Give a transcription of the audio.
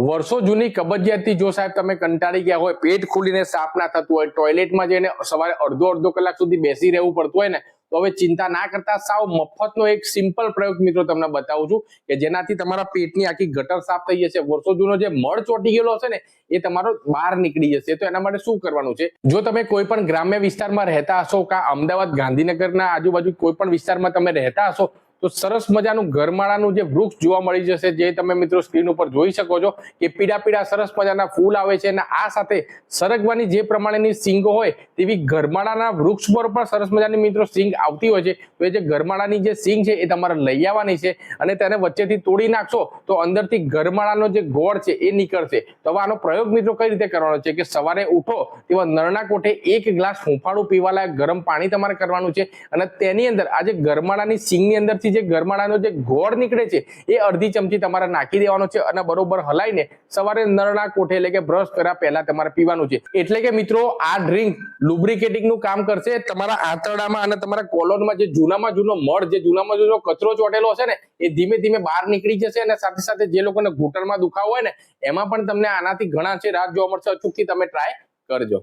વર્ષો જૂની કબજિયાતથી જો સાહેબ તમે કંટાળી ગયા હોય, પેટ ખુલીને સાફ ના થતું હોય, ટોયલેટમાં જઈને સવારે અડધો અડધો કલાક સુધી બેસી રહેવું પડતું હોય ને, તો હવે ચિંતા ના કરતા સાવ મફતનો એક સિમ્પલ પ્રયોગ મિત્રો તમને બતાવું છું કે જેનાથી તમારા પેટની આખી ગટર સાફ થઈ જશે. વર્ષો જૂનો જે મળ ચોટી ગયેલો હશે ને, એ તમારો બહાર નીકળી જશે. તો એના માટે શું કરવાનું છે? જો તમે કોઈ પણ ગ્રામ્ય વિસ્તારમાં રહેતા હશો, કા અમદાવાદ ગાંધીનગરના આજુબાજુ કોઈ પણ વિસ્તારમાં તમે રહેતા હશો તો સરસ મજાનું ઘરમાળાનું જે વૃક્ષ જોવા મળી જશે, જે તમે મિત્રો સ્ક્રીન ઉપર જોઈ શકો છો કે પીડા પીડા સરસ મજાના ફૂલ આવે છે અને આ સાથે સરગવાની જે પ્રમાણેની સિંગો હોય તેવી ઘરમાળાના વૃક્ષ પર પણ સરસ મજાની મિત્રો સિંગ આવતી હોય છે. તો એ જે ઘરમાળાની જે સિંગ છે એ તમારે લઈ આવવાની છે અને તેને વચ્ચેથી તોડી નાખશો તો અંદરથી ઘરમાળાનો જે ગોળ છે એ નીકળશે. તો આનો પ્રયોગ મિત્રો કઈ રીતે કરવાનો છે કે સવારે ઉઠો તેવા નળના કોઠે એક ગ્લાસ હુંફાળું પીવાલાયક ગરમ પાણી તમારે કરવાનું છે અને તેની અંદર આ જે ગરમાળાની સિંગની અંદરથી જે ગરમાળાનો જે ગોળ નીકળે છે, એ અડધી ચમચી તમારે નાખી દેવાનો છે અને બરોબર હલાઈને સવારે નરણા કોઠે એટલે કે બ્રશ કર્યા પહેલા તમારે પીવાનું છે. એટલે કે મિત્રો, આ ડ્રિંક લુબ્રિકેટિંગનું કામ કરશે. તમારા આંતરડામાં અને તમારા કોલોનમાં જે જૂનામાં જૂનો મળ, જે જૂનામાં જૂનો કચરો ચોટેલો હશે ને, એ ધીમે ધીમે બહાર નીકળી જશે અને સાથે સાથે જે લોકોને ઘૂંટણમાં દુખાવો હોય ને, એમાં પણ તમને આનાથી ઘણા છે રાત જોવા મળશે. અચૂકથી તમે ટ્રાય કરજો.